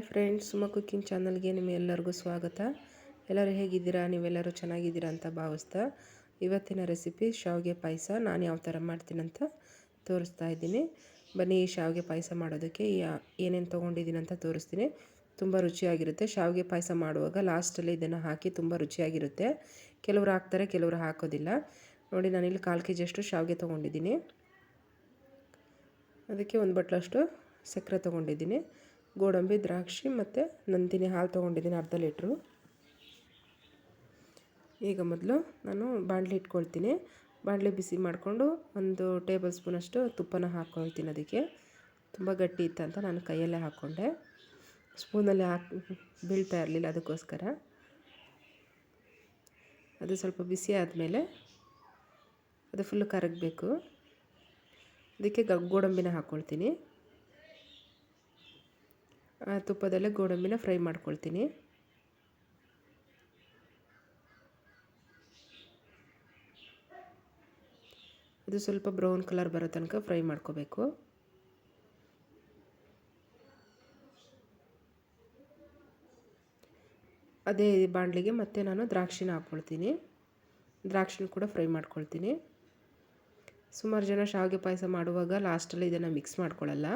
Hi friends, ಸುಮ cooking ಚಾನಲ್ಗೆ ನಿಮ್ಮೆಲ್ಲರಿಗೂ ಸ್ವಾಗತ. ಎಲ್ಲರೂ ಹೇಗಿದ್ದೀರಾ? ನೀವೆಲ್ಲರೂ ಚೆನ್ನಾಗಿದ್ದೀರಾ ಅಂತ ಭಾವಿಸ್ತಾ ಇವತ್ತಿನ ರೆಸಿಪಿ ಶಾವಿಗೆ ಪಾಯಸ. ನಾನು ಯಾವ ಥರ ಮಾಡ್ತೀನಂತ ತೋರಿಸ್ತಾ ಇದ್ದೀನಿ. ಬನ್ನಿ, ಈ ಶಾವಿಗೆ ಪಾಯಸ ಮಾಡೋದಕ್ಕೆ ಏನೇನು ತೊಗೊಂಡಿದ್ದೀನಿ ಅಂತ ತೋರಿಸ್ತೀನಿ. ತುಂಬ ರುಚಿಯಾಗಿರುತ್ತೆ. ಶಾವಿಗೆ ಪಾಯಸ ಮಾಡುವಾಗ ಲಾಸ್ಟಲ್ಲಿ ಇದನ್ನು ಹಾಕಿ ತುಂಬ ರುಚಿಯಾಗಿರುತ್ತೆ. ಕೆಲವರು ಹಾಕ್ತಾರೆ, ಕೆಲವರು ಹಾಕೋದಿಲ್ಲ. ನೋಡಿ, ನಾನಿಲ್ಲಿ ಕಾಲು ಕೆ ಜಿಯಷ್ಟು ಶಾವಿಗೆ ತೊಗೊಂಡಿದ್ದೀನಿ. ಅದಕ್ಕೆ ಒಂದು ಬಟ್ಲಷ್ಟು ಸಕ್ಕರೆ ತೊಗೊಂಡಿದ್ದೀನಿ. ಗೋಡಂಬಿ, ದ್ರಾಕ್ಷಿ ಮತ್ತು ನಂದಿನಿ ಹಾಲು ತೊಗೊಂಡಿದ್ದೀನಿ ಅರ್ಧ ಲೀಟ್ರು. ಈಗ ಮೊದಲು ನಾನು ಬಾಣಲಿ ಇಟ್ಕೊಳ್ತೀನಿ. ಬಾಣಲಿ ಬಿಸಿ ಮಾಡಿಕೊಂಡು ಒಂದು ಟೇಬಲ್ ಸ್ಪೂನಷ್ಟು ತುಪ್ಪನ ಹಾಕ್ಕೊಳ್ತೀನಿ ಅದಕ್ಕೆ. ತುಂಬ ಗಟ್ಟಿ ಇತ್ತಂತ ನಾನು ಕೈಯಲ್ಲೇ ಹಾಕ್ಕೊಂಡೆ. ಸ್ಪೂನಲ್ಲಿ ಹಾಕಿ, ಬೀಳ್ತಾ ಇರಲಿಲ್ಲ ಅದಕ್ಕೋಸ್ಕರ. ಅದು ಸ್ವಲ್ಪ ಬಿಸಿ ಆದಮೇಲೆ ಅದು ಫುಲ್ಲು ಕರಗಬೇಕು. ಅದಕ್ಕೆ ಗ, ಗೋಡಂಬಿನ ಹಾಕ್ಕೊಳ್ತೀನಿ. ತುಪ್ಪದಲ್ಲೇ ಗೋಡಂಬಿನ ಫ್ರೈ ಮಾಡ್ಕೊಳ್ತೀನಿ. ಇದು ಸ್ವಲ್ಪ ಬ್ರೌನ್ ಕಲರ್ ಬರೋ ತನಕ ಫ್ರೈ ಮಾಡ್ಕೋಬೇಕು. ಅದೇ ಬಾಣಲಿಗೆ ಮತ್ತೆ ನಾನು ದ್ರಾಕ್ಷಿನ ಹಾಕ್ಕೊಳ್ತೀನಿ. ದ್ರಾಕ್ಷಿನ ಕೂಡ ಫ್ರೈ ಮಾಡ್ಕೊಳ್ತೀನಿ. ಸುಮಾರು ಜನ ಶಾವಿಗೆ ಪಾಯಸ ಮಾಡುವಾಗ ಲಾಸ್ಟಲ್ಲಿ ಇದನ್ನು ಮಿಕ್ಸ್ ಮಾಡ್ಕೊಳ್ಳಲ್ಲ.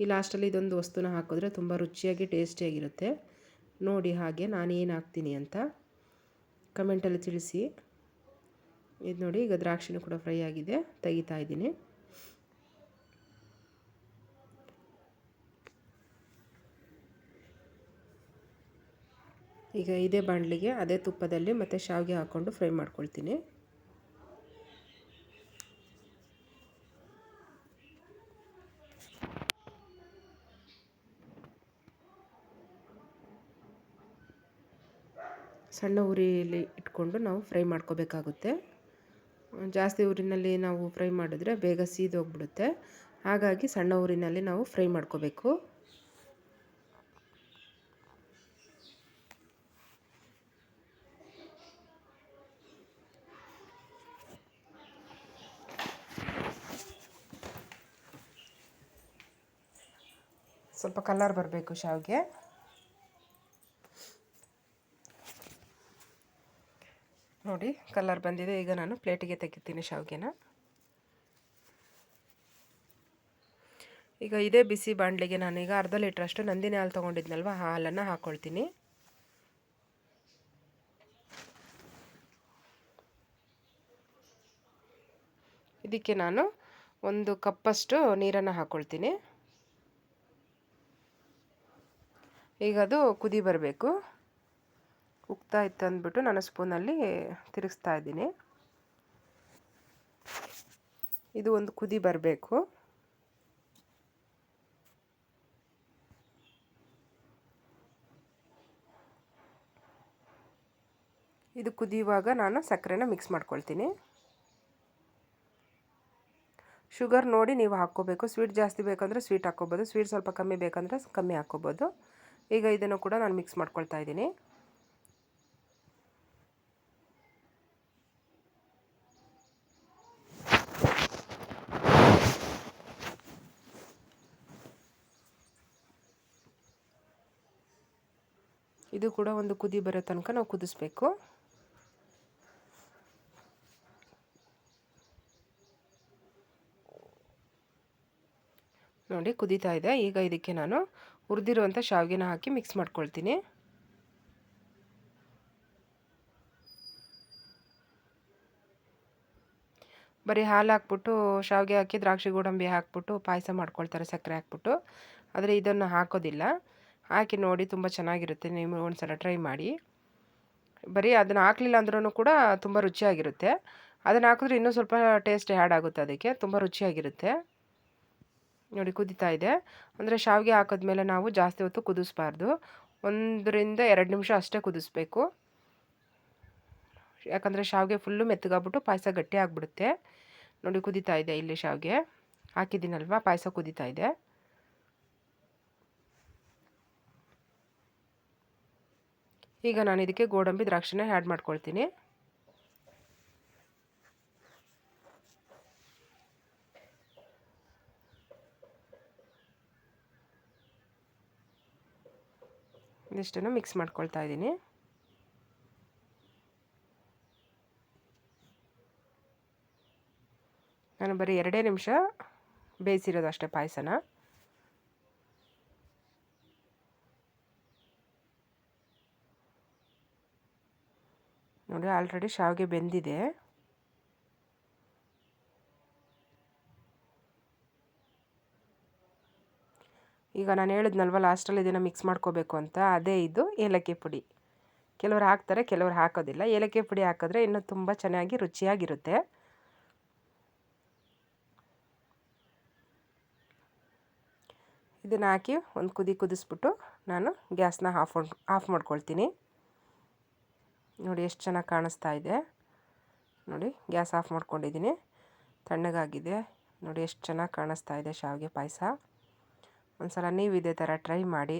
ಈ ಲಾಸ್ಟಲ್ಲಿ ಇದೊಂದು ವಸ್ತುನ ಹಾಕಿದ್ರೆ ತುಂಬ ರುಚಿಯಾಗಿ ಟೇಸ್ಟಿಯಾಗಿರುತ್ತೆ. ನೋಡಿ ಹಾಗೆ ನಾನು ಏನು ಹಾಕ್ತೀನಿ ಅಂತ. ಕಮೆಂಟಲ್ಲಿ ತಿಳಿಸಿ. ಇದು ನೋಡಿ, ಈಗ ದ್ರಾಕ್ಷಿನೂ ಕೂಡ ಫ್ರೈ ಆಗಿದೆ. ತೆಗಿತಾ ಇದ್ದೀನಿ. ಈಗ ಇದೇ ಬಾಣಲಿಗೆ ಅದೇ ತುಪ್ಪದಲ್ಲಿ ಮತ್ತು ಶಾವಿಗೆ ಹಾಕ್ಕೊಂಡು ಫ್ರೈ ಮಾಡ್ಕೊಳ್ತೀನಿ. ಸಣ್ಣ ಉರಿಯಲ್ಲಿ ಇಟ್ಕೊಂಡು ನಾವು ಫ್ರೈ ಮಾಡ್ಕೋಬೇಕಾಗುತ್ತೆ. ಜಾಸ್ತಿ ಊರಿನಲ್ಲಿ ನಾವು ಫ್ರೈ ಮಾಡಿದ್ರೆ ಬೇಗ ಸೀದೋಗ್ಬಿಡುತ್ತೆ. ಹಾಗಾಗಿ ಸಣ್ಣ ಊರಿನಲ್ಲಿ ನಾವು ಫ್ರೈ ಮಾಡ್ಕೋಬೇಕು. ಸ್ವಲ್ಪ ಕಲರ್ ಬರಬೇಕು ಶಾವಿಗೆ. ನೋಡಿ ಕಲರ್ ಬಂದಿದೆ. ಈಗ ನಾನು ಪ್ಲೇಟಿಗೆ ತೆಗಿತೀನಿ ಶಾವಿಗೆನ. ಈಗ ಇದೇ ಬಿಸಿ ಬಾಣಲಿಗೆ ಈಗ ಅರ್ಧ ಲೀಟ್ರಷ್ಟು ನಂದಿನಿ ಹಾಲು ತೊಗೊಂಡಿದ್ನಲ್ವ ಹಾಲನ್ನು ಹಾಕ್ಕೊಳ್ತೀನಿ ಇದಕ್ಕೆ ನಾನು ಒಂದು ಕಪ್ಪಷ್ಟು ನೀರನ್ನು ಹಾಕ್ಕೊಳ್ತೀನಿ ಈಗ ಅದು ಕುದಿ ಬರಬೇಕು. ಉಕ್ತಾ ಇತ್ತು ಅಂದ್ಬಿಟ್ಟು ನಾನು ಸ್ಪೂನಲ್ಲಿ ತಿರುಗಿಸ್ತಾ ಇದ್ದೀನಿ. ಇದು ಒಂದು ಕುದಿ ಬರಬೇಕು. ಇದು ಕುದಿಯುವಾಗ ನಾನು ಸಕ್ಕರೆನ ಮಿಕ್ಸ್ ಮಾಡ್ಕೊಳ್ತೀನಿ. ಶುಗರ್ ನೋಡಿ ನೀವು ಹಾಕ್ಕೋಬೇಕು. ಸ್ವೀಟ್ ಜಾಸ್ತಿ ಬೇಕಂದರೆ ಸ್ವೀಟ್ ಹಾಕ್ಕೋಬೋದು. ಸ್ವೀಟ್ ಸ್ವಲ್ಪ ಕಮ್ಮಿ ಬೇಕಂದರೆ ಕಮ್ಮಿ ಹಾಕ್ಕೋಬೋದು. ಈಗ ಇದನ್ನು ಕೂಡ ನಾನು ಮಿಕ್ಸ್ ಮಾಡ್ಕೊಳ್ತಾ ಇದ್ದೀನಿ. ಇದು ಕೂಡ ಒಂದು ಕುದಿ ಬರೋ ತನಕ ನಾವು ಕುದಿಸ್ಬೇಕು. ನೋಡಿ ಕುದೀತಾ ಇದೆ. ಈಗ ಇದಕ್ಕೆ ನಾನು ಹುರಿದಿರುವಂಥ ಶಾವಿಗೆನ ಹಾಕಿ ಮಿಕ್ಸ್ ಮಾಡ್ಕೊಳ್ತೀನಿ. ಬರೀ ಹಾಲು ಹಾಕ್ಬಿಟ್ಟು ಶಾವಿಗೆ ಹಾಕಿ ದ್ರಾಕ್ಷಿ ಗೋಡಂಬಿ ಹಾಕ್ಬಿಟ್ಟು ಪಾಯಸ ಮಾಡ್ಕೊಳ್ತಾರೆ, ಸಕ್ಕರೆ ಹಾಕ್ಬಿಟ್ಟು. ಆದರೆ ಇದನ್ನು ಹಾಕೋದಿಲ್ಲ. ಹಾಕಿ ನೋಡಿ ತುಂಬ ಚೆನ್ನಾಗಿರುತ್ತೆ. ನೀವು ಒಂದು ಸಲ ಟ್ರೈ ಮಾಡಿ. ಬರೀ ಅದನ್ನು ಹಾಕಲಿಲ್ಲ ಅಂದ್ರೂ ಕೂಡ ತುಂಬ ರುಚಿಯಾಗಿರುತ್ತೆ. ಅದನ್ನು ಹಾಕಿದ್ರೆ ಇನ್ನೂ ಸ್ವಲ್ಪ ಟೇಸ್ಟ್ ಆ್ಯಡ್ ಆಗುತ್ತೆ ಅದಕ್ಕೆ. ತುಂಬ ರುಚಿಯಾಗಿರುತ್ತೆ. ನೋಡಿ ಕುದೀತಾ ಇದೆ. ಅಂದರೆ ಶಾವಿಗೆ ಹಾಕಿದ್ಮೇಲೆ ನಾವು ಜಾಸ್ತಿ ಹೊತ್ತು ಕುದಿಸ್ಬಾರ್ದು. ಒಂದರಿಂದ ಎರಡು ನಿಮಿಷ ಅಷ್ಟೇ ಕುದಿಸ್ಬೇಕು. ಯಾಕಂದರೆ ಶಾವಿಗೆ ಫುಲ್ಲು ಮೆತ್ತಗಾಗ್ಬಿಟ್ಟು ಪಾಯಸ ಗಟ್ಟಿ ಆಗಿಬಿಡುತ್ತೆ. ನೋಡಿ ಕುದೀತಾ ಇದೆ ಇಲ್ಲಿ ಶಾವಿಗೆ. ಹಾಕಿದ್ದೀನಲ್ವ? ಪಾಯಸ ಕುದೀತಾ ಇದೆ. ಈಗ ನಾನು ಇದಕ್ಕೆ ಗೋಡಂಬಿ ದ್ರಾಕ್ಷಿನ ಆ್ಯಡ್ ಮಾಡ್ಕೊಳ್ತೀನಿ. ಇದಿಷ್ಟನ್ನು ಮಿಕ್ಸ್ ಮಾಡ್ಕೊಳ್ತಾ ಇದ್ದೀನಿ. ನಾನು ಬರೀ ಎರಡೇ ನಿಮಿಷ ಬೇಯಿಸಿರೋದು ಅಷ್ಟೇ ಪಾಯಸನ. ನೋಡಿ ಆಲ್ರೆಡಿ ಶಾವಿಗೆ ಬೆಂದಿದೆ. ಈಗ ನಾನು ಹೇಳಿದ್ನಲ್ವ ಲಾಸ್ಟಲ್ಲಿ ಇದನ್ನು ಮಿಕ್ಸ್ ಮಾಡ್ಕೋಬೇಕು ಅಂತ. ಅದೇ ಇದು ಏಲಕ್ಕಿ ಪುಡಿ. ಕೆಲವರು ಹಾಕ್ತಾರೆ, ಕೆಲವರು ಹಾಕೋದಿಲ್ಲ. ಏಲಕ್ಕಿ ಪುಡಿ ಹಾಕಿದ್ರೆ ಇನ್ನೂ ತುಂಬ ಚೆನ್ನಾಗಿ ರುಚಿಯಾಗಿರುತ್ತೆ. ಇದನ್ನು ಹಾಕಿ ಒಂದು ಕುದಿ ಕುದಿಸ್ಬಿಟ್ಟು ನಾನು ಗ್ಯಾಸ್ನ ಆಫ್ ಆಫ್ ಮಾಡ್ಕೊಳ್ತೀನಿ. ನೋಡಿ ಎಷ್ಟು ಚೆನ್ನಾಗಿ ಕಾಣಿಸ್ತಾ ಇದೆ. ನೋಡಿ, ಗ್ಯಾಸ್ ಆಫ್ ಮಾಡ್ಕೊಂಡಿದ್ದೀನಿ. ತಣ್ಣಗಾಗಿದೆ. ನೋಡಿ, ಎಷ್ಟು ಚೆನ್ನಾಗಿ ಕಾಣಿಸ್ತಾ ಇದೆ ಶಾವಿಗೆ ಪಾಯಸ. ಒಂದು ಸಲ ನೀವು ಇದೇ ಥರ ಟ್ರೈ ಮಾಡಿ.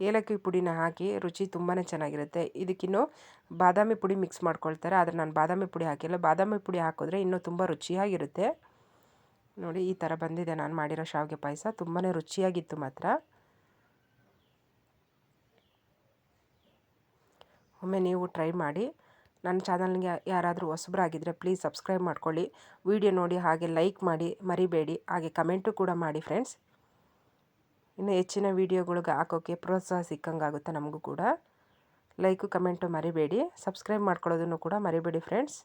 ಏಲಕ್ಕಿ ಪುಡಿನ ಹಾಕಿ ರುಚಿ ತುಂಬಾ ಚೆನ್ನಾಗಿರುತ್ತೆ. ಇದಕ್ಕಿನ್ನೂ ಬಾದಾಮಿ ಪುಡಿ ಮಿಕ್ಸ್ ಮಾಡ್ಕೊಳ್ತಾರೆ. ಆದರೆ ನಾನು ಬಾದಾಮಿ ಪುಡಿ ಹಾಕಿಲ್ಲ. ಬಾದಾಮಿ ಪುಡಿ ಹಾಕಿದ್ರೆ ಇನ್ನೂ ತುಂಬ ರುಚಿಯಾಗಿರುತ್ತೆ. ನೋಡಿ, ಈ ಥರ ಬಂದಿದೆ. ನಾನು ಮಾಡಿರೋ ಶಾವಿಗೆ ಪಾಯಸ ತುಂಬಾ ರುಚಿಯಾಗಿತ್ತು ಮಾತ್ರ. ಒಮ್ಮೆ ನೀವು ಟ್ರೈ ಮಾಡಿ, ನನ್ನ ಚಾನಲ್ಗೆ ಯಾರಾದರೂ ಹೊಸಬರಾಗಿದ್ದರೆ ಪ್ಲೀಸ್ ಸಬ್ಸ್ಕ್ರೈಬ್ ಮಾಡ್ಕೊಳ್ಳಿ. ವಿಡಿಯೋ ನೋಡಿ ಹಾಗೆ ಲೈಕ್ ಮಾಡಿ, ಮರಿಬೇಡಿ. ಹಾಗೆ ಕಮೆಂಟು ಕೂಡ ಮಾಡಿ ಫ್ರೆಂಡ್ಸ್ ಇನ್ನು ಹೆಚ್ಚಿನ ವೀಡಿಯೋಗಳಿಗೆ ಹಾಕೋಕ್ಕೆ ಪ್ರೋತ್ಸಾಹ ಸಿಕ್ಕಂಗಾಗುತ್ತೆ ನಮಗೂ ಕೂಡ. ಲೈಕು ಕಮೆಂಟು ಮರಿಬೇಡಿ. ಸಬ್ಸ್ಕ್ರೈಬ್ ಮಾಡ್ಕೊಳ್ಳೋದನ್ನು ಕೂಡ ಮರಿಬೇಡಿ ಫ್ರೆಂಡ್ಸ್